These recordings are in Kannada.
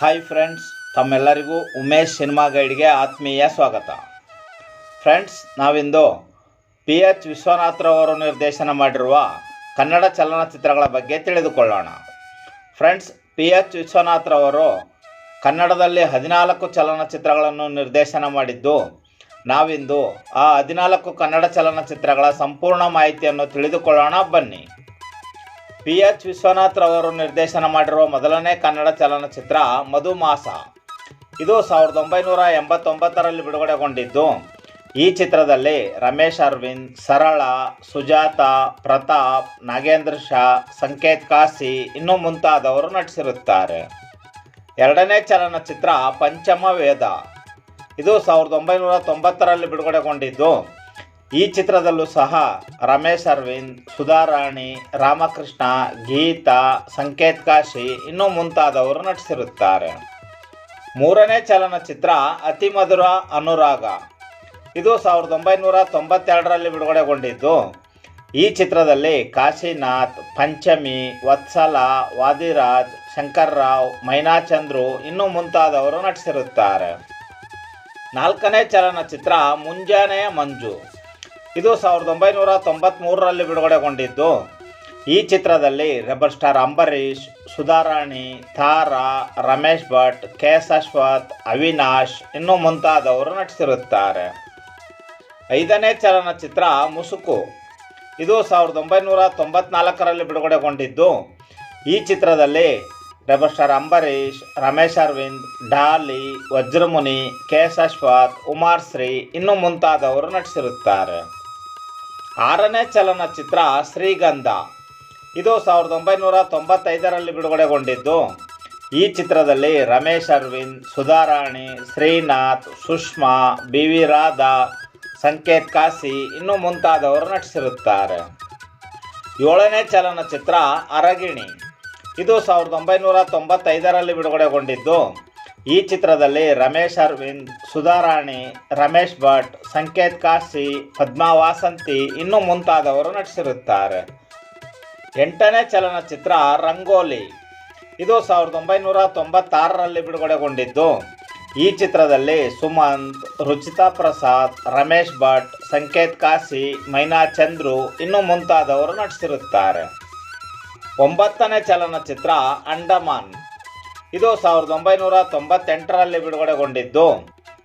ಹಾಯ್ ಫ್ರೆಂಡ್ಸ್ ತಮ್ಮೆಲ್ಲರಿಗೂ ಉಮೇಶ್ ಸಿನಿಮಾ ಗೈಡ್ಗೆ ಆತ್ಮೀಯ ಸ್ವಾಗತ. ಫ್ರೆಂಡ್ಸ್ ನಾವಿಂದು ಪಿ ಎಚ್ ವಿಶ್ವನಾಥ್ರವರು ನಿರ್ದೇಶನ ಮಾಡಿರುವ ಕನ್ನಡ ಚಲನಚಿತ್ರಗಳ ಬಗ್ಗೆ ತಿಳಿದುಕೊಳ್ಳೋಣ. ಫ್ರೆಂಡ್ಸ್ ಪಿ ಎಚ್ ವಿಶ್ವನಾಥ್ರವರು ಕನ್ನಡದಲ್ಲಿ ಹದಿನಾಲ್ಕು ಚಲನಚಿತ್ರಗಳನ್ನು ನಿರ್ದೇಶನ ಮಾಡಿದ್ದು, ನಾವಿಂದು ಆ ಹದಿನಾಲ್ಕು ಕನ್ನಡ ಚಲನಚಿತ್ರಗಳ ಸಂಪೂರ್ಣ ಮಾಹಿತಿಯನ್ನು ತಿಳಿದುಕೊಳ್ಳೋಣ ಬನ್ನಿ. ಪಿ ಎಚ್ ವಿಶ್ವನಾಥ್ ರವರು ನಿರ್ದೇಶನ ಮಾಡಿರುವ ಮೊದಲನೇ ಕನ್ನಡ ಚಲನಚಿತ್ರ ಮಧುಮಾಸ. ಇದು ಸಾವಿರದ ಒಂಬೈನೂರ ಎಂಬತ್ತೊಂಬತ್ತರಲ್ಲಿ ಬಿಡುಗಡೆಗೊಂಡಿದ್ದು. ಈ ಚಿತ್ರದಲ್ಲಿ ರಮೇಶ್ ಅರವಿಂದ್, ಸರಳ, ಸುಜಾತ, ಪ್ರತಾಪ್, ನಾಗೇಂದ್ರ ಶಾ, ಸಂಕೇತ್ ಕಾಸಿ ಇನ್ನೂ ಮುಂತಾದವರು ನಟಿಸಿರುತ್ತಾರೆ. ಎರಡನೇ ಚಲನಚಿತ್ರ ಪಂಚಮ ವೇದ ಇದು ಸಾವಿರದ ಒಂಬೈನೂರ ತೊಂಬತ್ತರಲ್ಲಿ ಬಿಡುಗಡೆಗೊಂಡಿದ್ದು. ಈ ಚಿತ್ರದಲ್ಲೂ ಸಹ ರಮೇಶ್ ಅರವಿಂದ್, ಸುಧಾರಾಣಿ, ರಾಮಕೃಷ್ಣ, ಗೀತಾ, ಸಂಕೇತ್ ಕಾಶಿ ಇನ್ನೂ ಮುಂತಾದವರು ನಟಿಸಿರುತ್ತಾರೆ. ಮೂರನೇ ಚಲನಚಿತ್ರ ಅತಿ ಮಧುರ ಅನುರಾಗ. ಇದು ಸಾವಿರದ ಒಂಬೈನೂರ ತೊಂಬತ್ತೆರಡರಲ್ಲಿ ಬಿಡುಗಡೆಗೊಂಡಿದ್ದು. ಈ ಚಿತ್ರದಲ್ಲಿ ಕಾಶಿನಾಥ್, ಪಂಚಮಿ, ವತ್ಸಲ, ವಾದಿರಾಜ್, ಶಂಕರ್ರಾವ್, ಮೈನಾಚಂದ್ರು ಇನ್ನೂ ಮುಂತಾದವರು ನಟಿಸಿರುತ್ತಾರೆ. ನಾಲ್ಕನೇ ಚಲನಚಿತ್ರ ಮುಂಜಾನೆಯ ಮಂಜು. ಇದು ಸಾವಿರದ ಒಂಬೈನೂರ ತೊಂಬತ್ತ್ಮೂರರಲ್ಲಿ ಬಿಡುಗಡೆಗೊಂಡಿದ್ದು. ಈ ಚಿತ್ರದಲ್ಲಿ rebel star Ambareesh, Sudharani, Tara, Ramesh Bhat K S Ashwath, Avinash ಇನ್ನೂ ಮುಂತಾದವರು ನಟಿಸಿರುತ್ತಾರೆ. ಐದನೇ ಚಲನಚಿತ್ರ ಮುಸುಕು. ಇದು ಸಾವಿರದ ಒಂಬೈನೂರ ತೊಂಬತ್ನಾಲ್ಕರಲ್ಲಿ ಬಿಡುಗಡೆಗೊಂಡಿದ್ದು. ಈ ಚಿತ್ರದಲ್ಲಿ rebel star Ambareesh, Ramesh Aravind, Dolly, Vajramuni K S Ashwath Umashree ಇನ್ನೂ ಮುಂತಾದವರು ನಟಿಸಿರುತ್ತಾರೆ. ಆರನೇ ಚಲನಚಿತ್ರ ಶ್ರೀಗಂಧ. ಇದು ಸಾವಿರದ ಒಂಬೈನೂರ ತೊಂಬತ್ತೈದರಲ್ಲಿ ಬಿಡುಗಡೆಗೊಂಡಿದ್ದು. ಈ ಚಿತ್ರದಲ್ಲಿ ರಮೇಶ್ ಅರವಿಂದ್, ಸುಧಾರಾಣಿ, ಶ್ರೀನಾಥ್, ಸುಷ್ಮಾ ಬಿ ವಿ ರಾಧಾ, ಸಂಕೇತ್ ಕಾಸಿ ಇನ್ನೂ ಮುಂತಾದವರು ನಟಿಸಿರುತ್ತಾರೆ. ಏಳನೇ ಚಲನಚಿತ್ರ ಅರಗಿಣಿ. ಇದು ಸಾವಿರದ ಒಂಬೈನೂರ ತೊಂಬತ್ತೈದರಲ್ಲಿ ಬಿಡುಗಡೆಗೊಂಡಿದ್ದು. ಈ ಚಿತ್ರದಲ್ಲಿ ರಮೇಶ್ ಅರವಿಂದ್, ಸುಧಾರಾಣಿ, ರಮೇಶ್ ಭಟ್, ಸಂಕೇತ್ ಕಾಶಿ, ಪದ್ಮಾ ವಾಸಂತಿ ಇನ್ನೂ ಮುಂತಾದವರು ನಟಿಸಿರುತ್ತಾರೆ. ಎಂಟನೇ ಚಲನಚಿತ್ರ ರಂಗೋಲಿ. ಇದು ಸಾವಿರದ ಒಂಬೈನೂರ ತೊಂಬತ್ತಾರರಲ್ಲಿ ಬಿಡುಗಡೆಗೊಂಡಿದ್ದು. ಈ ಚಿತ್ರದಲ್ಲಿ ಸುಮಂತ್, ರುಚಿತಾ ಪ್ರಸಾದ್, ರಮೇಶ್ ಭಟ್, ಸಂಕೇತ್ ಕಾಶಿ, ಮೈನಾ ಚಂದ್ರು ಇನ್ನೂ ಮುಂತಾದವರು ನಟಿಸಿರುತ್ತಾರೆ. ಒಂಬತ್ತನೇ ಚಲನಚಿತ್ರ ಅಂಡಮಾನ್. ಇದು ಸಾವಿರದ ಒಂಬೈನೂರ ತೊಂಬತ್ತೆಂಟರಲ್ಲಿ ಬಿಡುಗಡೆಗೊಂಡಿದ್ದು.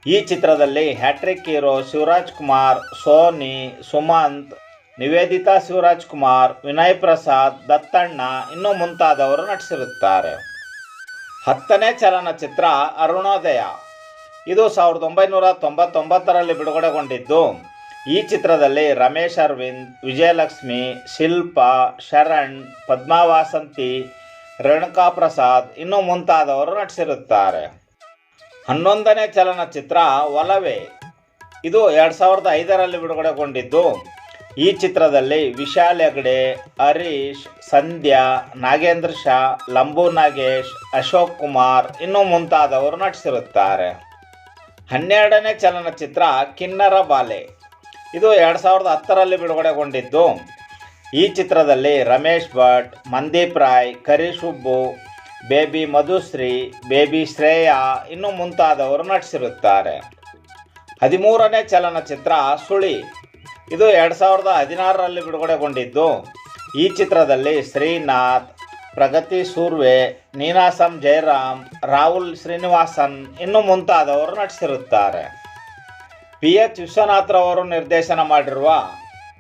ಈ ಚಿತ್ರದಲ್ಲಿ ಹ್ಯಾಟ್ರಿಕ್ ಹೀರೋ ಶಿವರಾಜ್ ಕುಮಾರ್, ಸೋನಿ, ಸುಮಂತ್, ನಿವೇದಿತಾ ಶಿವರಾಜ್ ಕುಮಾರ್, ವಿನಯ್ ಪ್ರಸಾದ್, ದತ್ತಣ್ಣ ಇನ್ನೂ ಮುಂತಾದವರು ನಟಿಸಿರುತ್ತಾರೆ. ಹತ್ತನೇ ಚಲನಚಿತ್ರ ಅರುಣೋದಯ. ಇದು ಸಾವಿರದ ಒಂಬೈನೂರ ತೊಂಬತ್ತೊಂಬತ್ತರಲ್ಲಿ ಬಿಡುಗಡೆಗೊಂಡಿದ್ದು. ಈ ಚಿತ್ರದಲ್ಲಿ ರಮೇಶ್ ಅರವಿಂದ್, ವಿಜಯಲಕ್ಷ್ಮಿ, ಶಿಲ್ಪಾ, ಶರಣ್ ಪದ್ಮಾ ವಾಸಂತಿ ರೇಣುಕಾ ಪ್ರಸಾದ್ ಇನ್ನೂ ಮುಂತಾದವರು ನಟಿಸಿರುತ್ತಾರೆ. ಹನ್ನೊಂದನೇ ಚಲನಚಿತ್ರ ಒಲವೆ. ಇದು ಎರಡು ಸಾವಿರದ ಐದರಲ್ಲಿ ಬಿಡುಗಡೆಗೊಂಡಿದ್ದು. ಈ ಚಿತ್ರದಲ್ಲಿ ವಿಶಾಲ್ ಹೆಗ್ಡೆ, ಹರೀಶ್, ಸಂಧ್ಯಾ, ನಾಗೇಂದ್ರ ಶಾ, ಲಂಬು ನಾಗೇಶ್, ಅಶೋಕ್ ಕುಮಾರ್ ಇನ್ನೂ ಮುಂತಾದವರು ನಟಿಸಿರುತ್ತಾರೆ. ಹನ್ನೆರಡನೇ ಚಲನಚಿತ್ರ ಕಿನ್ನರ ಬಾಲೆ. ಇದು ಎರಡು ಸಾವಿರದ ಹತ್ತರಲ್ಲಿ ಬಿಡುಗಡೆಗೊಂಡಿದ್ದು. ಈ ಚಿತ್ರದಲ್ಲಿ ರಮೇಶ್ ಭಟ್, ಮಂದೀಪ್ ರಾಯ್ ಕರೀಶ್ ಹುಬ್ಬು ಬೇಬಿ ಮಧುಶ್ರೀ, ಬೇಬಿ ಶ್ರೇಯಾ ಇನ್ನು ಮುಂತಾದವರು ನಟಿಸಿರುತ್ತಾರೆ. ಹದಿಮೂರನೇ ಚಲನಚಿತ್ರ ಸುಳಿ. ಇದು ಎರಡು ಸಾವಿರದ ಹದಿನಾರರಲ್ಲಿ ಬಿಡುಗಡೆಗೊಂಡಿದ್ದು. ಈ ಚಿತ್ರದಲ್ಲಿ ಶ್ರೀನಾಥ್, ಪ್ರಗತಿ ಸೂರ್ವೆ, ನೀನಾಸಂ ಜಯರಾಮ್, ರಾಹುಲ್ ಶ್ರೀನಿವಾಸನ್ ಇನ್ನು ಮುಂತಾದವರು ನಟಿಸಿರುತ್ತಾರೆ. ಪಿ ಎಚ್ ವಿಶ್ವನಾಥ್ರವರು ನಿರ್ದೇಶನ ಮಾಡಿರುವ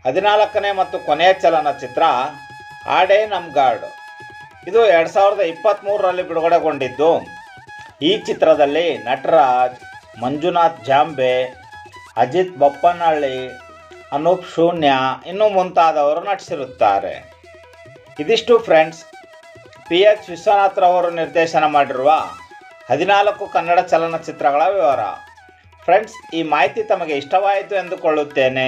ಹದಿನಾಲ್ಕನೇ ಮತ್ತು ಕೊನೆಯ ಚಲನಚಿತ್ರ, ಆಡೆ ನಮ್ ಗಾರ್ಡ್ ಇದು ಎರಡು ಸಾವಿರದ ಇಪ್ಪತ್ತ್ಮೂರರಲ್ಲಿ ಬಿಡುಗಡೆಗೊಂಡಿದ್ದು. ಈ ಚಿತ್ರದಲ್ಲಿ ನಟರಾಜ್, ಮಂಜುನಾಥ್ ಜಾಂಬೆ, ಅಜಿತ್ ಬೊಪ್ಪನಹಳ್ಳಿ, ಅನೂಪ್ ಶೂನ್ಯ ಇನ್ನೂ ಮುಂತಾದವರು ನಟಿಸಿರುತ್ತಾರೆ. ಇದಿಷ್ಟು ಫ್ರೆಂಡ್ಸ್, ಪಿ ಎಚ್ ವಿಶ್ವನಾಥ್ರವರು ನಿರ್ದೇಶನ ಮಾಡಿರುವ ಹದಿನಾಲ್ಕು ಕನ್ನಡ ಚಲನಚಿತ್ರಗಳ ವಿವರ. ಫ್ರೆಂಡ್ಸ್, ಈ ಮಾಹಿತಿ ತಮಗೆ ಇಷ್ಟವಾಯಿತು ಎಂದುಕೊಳ್ಳುತ್ತೇನೆ.